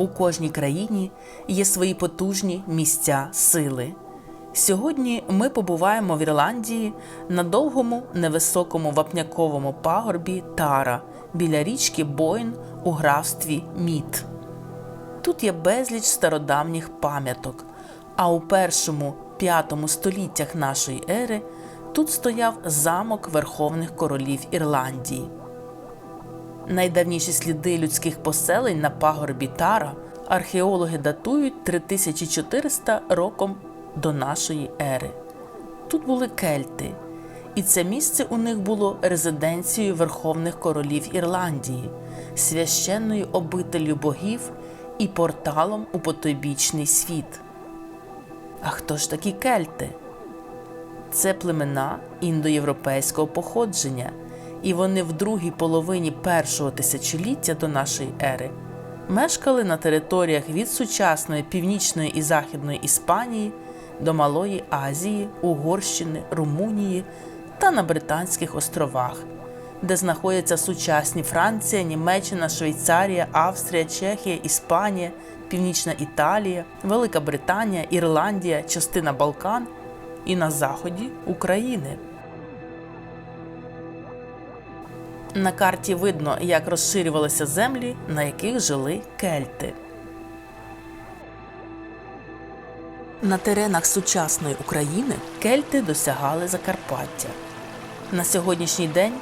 У кожній країні є свої потужні місця сили. Сьогодні ми побуваємо в Ірландії на довгому невисокому вапняковому пагорбі Тара біля річки Бойн у графстві Міт. Тут є безліч стародавніх пам'яток, а у першому п'ятому століттях нашої ери тут стояв замок верховних королів Ірландії. Найдавніші сліди людських поселень на пагорбі Тара археологи датують 3400 роком до нашої ери. Тут були кельти, і це місце у них було резиденцією верховних королів Ірландії, священною обителю богів і порталом у потойбічний світ. А хто ж такі кельти? Це племена індоєвропейського походження, і вони в другій половині першого тисячоліття до нашої ери мешкали на територіях від сучасної північної і західної Іспанії до Малої Азії, Угорщини, Румунії та на Британських островах, де знаходяться сучасні Франція, Німеччина, Швейцарія, Австрія, Чехія, Іспанія, Північна Італія, Велика Британія, Ірландія, частина Балкан і на заході України. На карті видно, як розширювалися землі, на яких жили кельти. На теренах сучасної України кельти досягали Закарпаття. На сьогоднішній день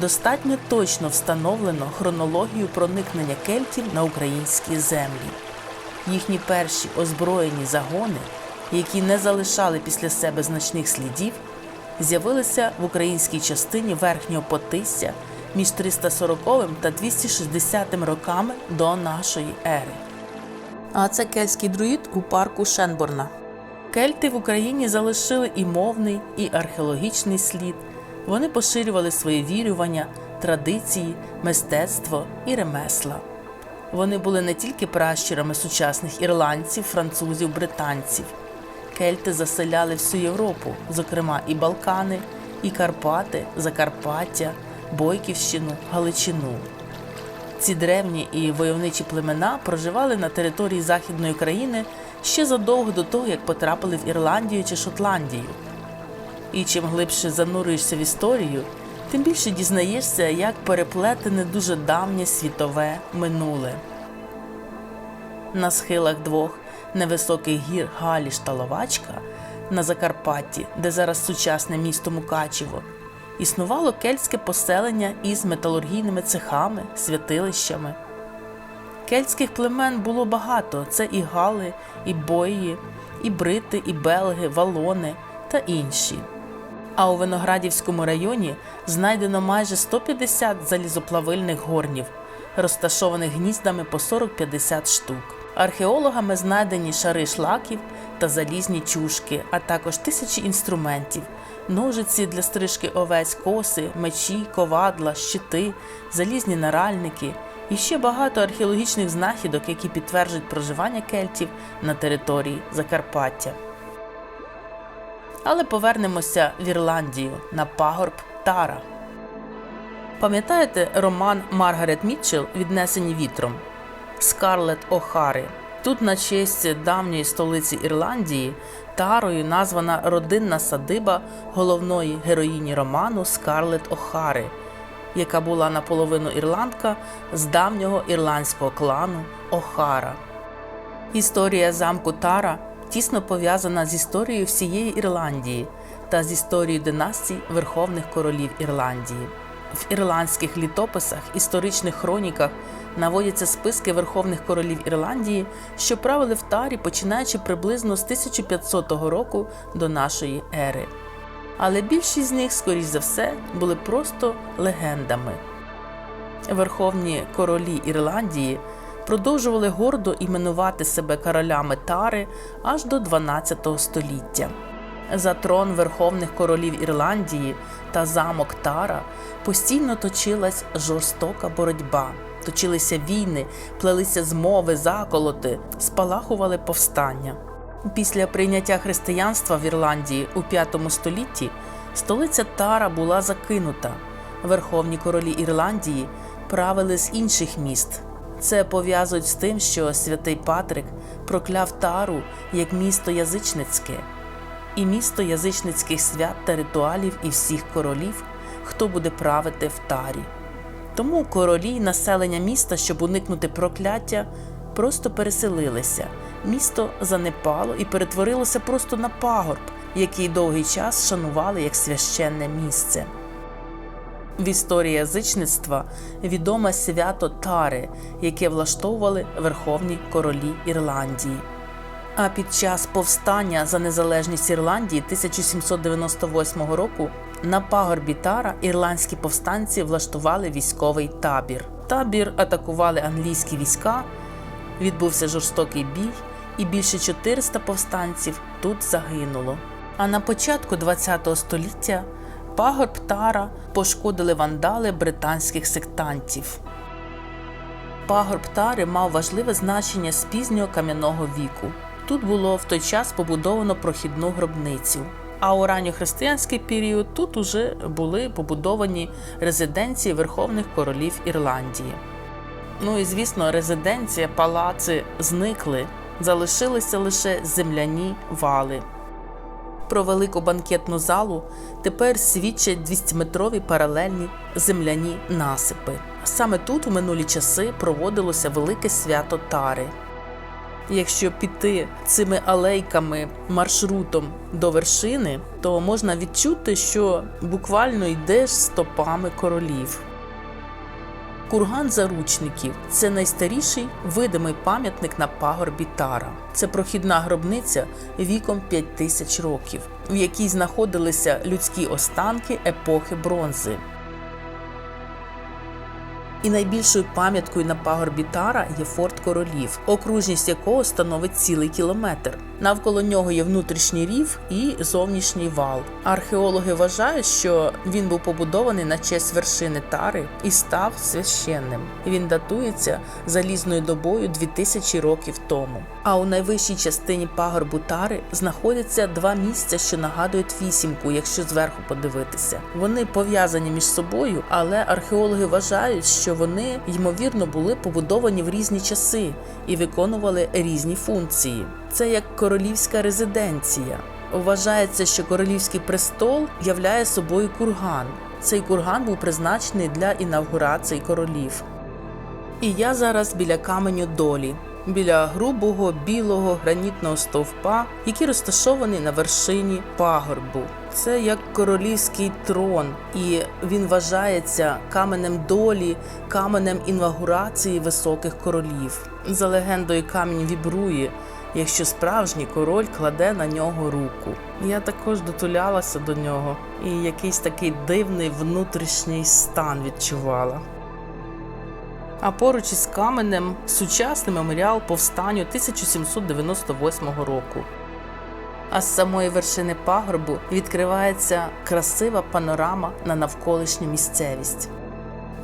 достатньо точно встановлено хронологію проникнення кельтів на українські землі. Їхні перші озброєні загони, які не залишали після себе значних слідів, з'явилися в українській частині верхнього Потисся між 340 та 260 роками до нашої ери. А це кельтський друїд у парку Шенборна. Кельти в Україні залишили і мовний, і археологічний слід. Вони поширювали свої вірювання, традиції, мистецтво і ремесла. Вони були не тільки пращурами сучасних ірландців, французів, британців. Кельти заселяли всю Європу, зокрема і Балкани, і Карпати, Закарпаття, Бойківщину, Галичину. Ці древні і войовничі племена проживали на території Західної країни ще задовго до того, як потрапили в Ірландію чи Шотландію. І чим глибше занурюєшся в історію, тим більше дізнаєшся, як переплетене дуже давнє світове минуле. На схилах двох невисоких гір Галіш та Ловачка на Закарпатті, де зараз сучасне місто Мукачево, існувало кельтське поселення із металургійними цехами, святилищами. Кельтських племен було багато: це і гали, і бої, і брити, і белги, валони та інші. А у Виноградівському районі знайдено майже 150 залізоплавильних горнів, розташованих гніздами по 40-50 штук. Археологами знайдені шари шлаків та залізні чушки, а також тисячі інструментів, ножиці для стрижки овець, коси, мечі, ковадла, щити, залізні наральники і ще багато археологічних знахідок, які підтверджують проживання кельтів на території Закарпаття. Але повернемося в Ірландію на пагорб Тара. Пам'ятаєте роман Маргарет Мітчелл Віднесені вітром Скарлет О'Хари? Тут на честь давньої столиці Ірландії Тарою названа родинна садиба головної героїні роману Скарлет О'Хари, яка була наполовину ірландка з давнього ірландського клану О'Хара. Історія замку Тара тісно пов'язана з історією всієї Ірландії та з історією династій верховних королів Ірландії. В ірландських літописах, історичних хроніках наводяться списки верховних королів Ірландії, що правили в Тарі, починаючи приблизно з 1500 року до нашої ери. Але більшість з них, скоріш за все, були просто легендами. Верховні королі Ірландії продовжували гордо іменувати себе королями Тари аж до 12 століття. За трон верховних королів Ірландії та замок Тара постійно точилась жорстока боротьба, точилися війни, плелися змови, заколоти, спалахували повстання. Після прийняття християнства в Ірландії у V столітті столиця Тара була закинута. Верховні королі Ірландії правили з інших міст. Це пов'язують з тим, що святий Патрик прокляв тару як місто язичницьке, і місто язичницьких свят та ритуалів і всіх королів, хто буде правити в тарі. Тому королі й населення міста, щоб уникнути прокляття, просто переселилися. Місто занепало і перетворилося просто на пагорб, який довгий час шанували як священне місце. В історії язичництва відоме свято Тари, яке влаштовували верховні королі Ірландії. А під час повстання за незалежність Ірландії 1798 року на пагорбі Тара ірландські повстанці влаштували військовий табір. Табір атакували англійські війська, відбувся жорстокий бій, і більше 400 повстанців тут загинуло. А на початку ХХ століття пагорб Тара пошкодили вандали британських сектантів. Пагорб Тари мав важливе значення з пізнього кам'яного віку. Тут було в той час побудовано прохідну гробницю. А у ранньохристиянський період тут уже були побудовані резиденції верховних королів Ірландії. Ну і звісно, резиденція, палаци зникли, залишилися лише земляні вали. Про велику банкетну залу тепер свідчать 200-метрові паралельні земляні насипи. Саме тут у минулі часи проводилося велике свято Тари. Якщо піти цими алейками маршрутом до вершини, то можна відчути, що буквально йдеш стопами королів. Курган заручників це найстаріший видимий пам'ятник на пагорбі Тара. Це прохідна гробниця віком 5 тисяч років, в якій знаходилися людські останки епохи бронзи. І найбільшою пам'яткою на пагорбі Тара є форт королів, окружність якого становить цілий кілометр. Навколо нього є внутрішній рів і зовнішній вал. Археологи вважають, що він був побудований на честь вершини Тари і став священним. Він датується залізною добою 2000 років тому. А у найвищій частині пагорбу Тари знаходяться два місця, що нагадують вісімку, якщо зверху подивитися. Вони пов'язані між собою, але археологи вважають, що вони ймовірно були побудовані в різні часи і виконували різні функції. Це як королівська резиденція. Вважається, що королівський престол являє собою курган. Цей курган був призначений для інавгурації королів. І я зараз біля каменю долі, біля грубого білого гранітного стовпа, який розташований на вершині пагорбу. Це як королівський трон, і він вважається каменем долі, каменем інаугурації високих королів. За легендою, камінь вібрує, якщо справжній король кладе на нього руку. Я також дотулялася до нього, і якийсь такий дивний внутрішній стан відчувала. А поруч із каменем сучасний меморіал повстанню 1798 року. А з самої вершини пагорбу відкривається красива панорама на навколишню місцевість.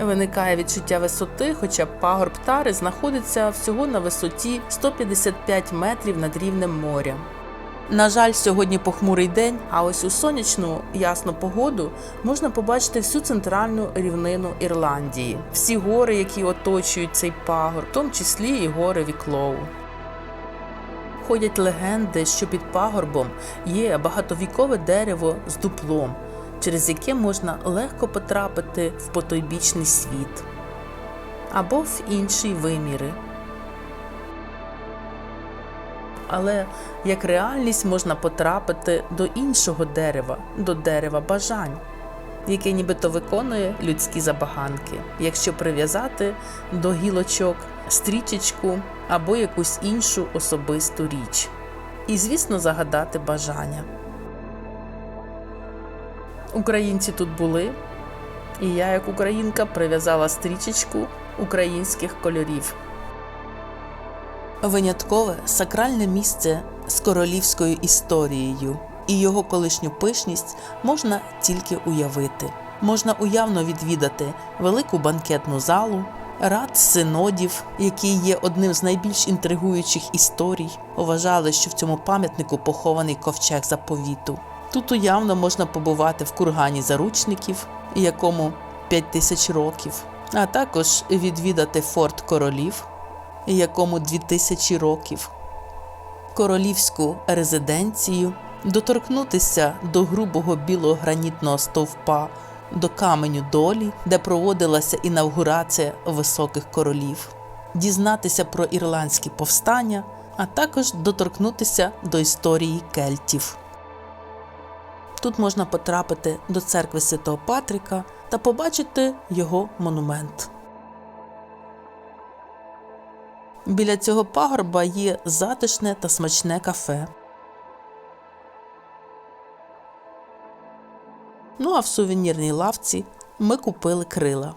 Виникає відчуття висоти, хоча пагорб Тари знаходиться всього на висоті 155 метрів над рівнем моря. На жаль, сьогодні похмурий день, а ось у сонячну ясну погоду можна побачити всю центральну рівнину Ірландії, всі гори, які оточують цей пагорб, в тому числі і гори Віклоу. Ходять легенди, що під пагорбом є багатовікове дерево з дуплом, через яке можна легко потрапити в потойбічний світ або в інші виміри. Але як реальність можна потрапити до іншого дерева, до дерева бажань, яке нібито виконує людські забаганки, якщо прив'язати до гілочок стрічечку або якусь іншу особисту річ. І, звісно, загадати бажання. Українці тут були, і я, як українка, прив'язала стрічечку українських кольорів. Виняткове сакральне місце з королівською історією, і його колишню пишність можна тільки уявити. Можна уявно відвідати велику банкетну залу, рад синодів, який є одним з найбільш інтригуючих історій. Вважали, що в цьому пам'ятнику похований ковчег заповіту. Тут уявно можна побувати в кургані заручників, якому 5 тисяч років, а також відвідати форт королів, якому 2000 років, королівську резиденцію, доторкнутися до грубого білого гранітного стовпа, до каменю долі, де проводилася інавгурація високих королів, дізнатися про ірландські повстання, а також доторкнутися до історії кельтів. Тут можна потрапити до церкви Святого Патріка та побачити його монумент. Біля цього пагорба є затишне та смачне кафе. Ну а в сувенірній лавці ми купили крила.